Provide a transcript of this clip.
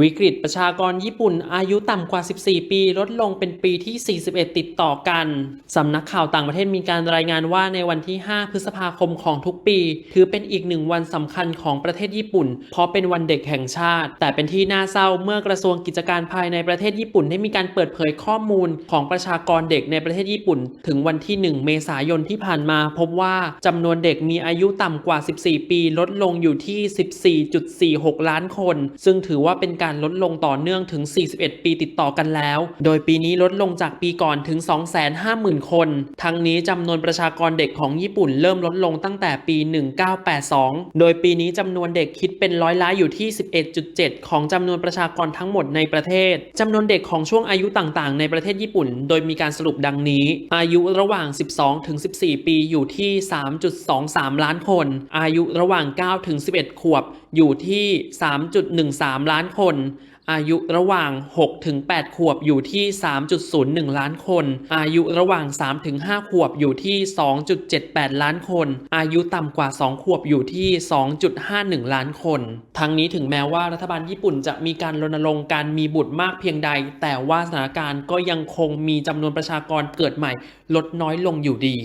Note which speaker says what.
Speaker 1: วิกฤตประชากรญี่ปุ่นอายุต่ำกว่า 14 ปี ลดลงเป็นปีที่ 41 ติดต่อกัน สำนักข่าวต่างประเทศมีการรายงานว่าในวันที่ 5 พฤษภาคมของทุกปี ถือเป็นอีกหนึ่งวันสำคัญของประเทศญี่ปุ่น เพราะเป็นวันเด็กแห่งชาติ แต่เป็นที่น่าเศร้าเมื่อกระทรวงกิจการภายในประเทศญี่ปุ่นได้มีการเปิดเผยข้อมูลของประชากรเด็กในประเทศญี่ปุ่น ถึงวันที่ 1 เมษายนที่ผ่านมา พบว่าจำนวนเด็กมีอายุต่ำกว่า 14 ปี ลดลงอยู่ที่ 14.46 ล้านคน ซึ่งถือว่าเป็นการลดลงต่อเนื่องถึง 41 ปีติดต่อกันแล้ว โดยปีนี้ลดลงจากปีก่อนถึง 250,000 คน ทั้งนี้จำนวนประชากรเด็กของญี่ปุ่นเริ่มลดลงตั้งแต่ปี 1982 โดยปีนี้จำนวนเด็กคิดเป็นร้อยละอยู่ที่ 11.7 ของจำนวนประชากรทั้งหมดในประเทศจำนวนเด็กของช่วงอายุต่างๆ ในประเทศญี่ปุ่น โดยมีการสรุปดังนี้ อายุระหว่าง 12 ถึง 14 ปีอยู่ที่ 3.23 ล้านคน อายุระหว่าง 9 ถึง 11 ขวบอยู่ที่ 3.13 ล้านคนอายุระหว่าง6ถึง8ขวบอยู่ที่ 3.01 ล้านคน อายุระหว่าง3ถึง5ขวบอยู่ที่ 2.78 ล้านคน อายุต่ำกว่า 2 ขวบอยู่ที่ 2.51 ล้านคน ทั้งนี้ถึงแม้ว่ารัฐบาลญี่ปุ่นจะมีการรณรงค์การมีบุตรมากเพียงใด แต่ว่าสถานการณ์ก็ยังคงมีจำนวนประชากรเกิดใหม่ลดน้อยลงอยู่ดี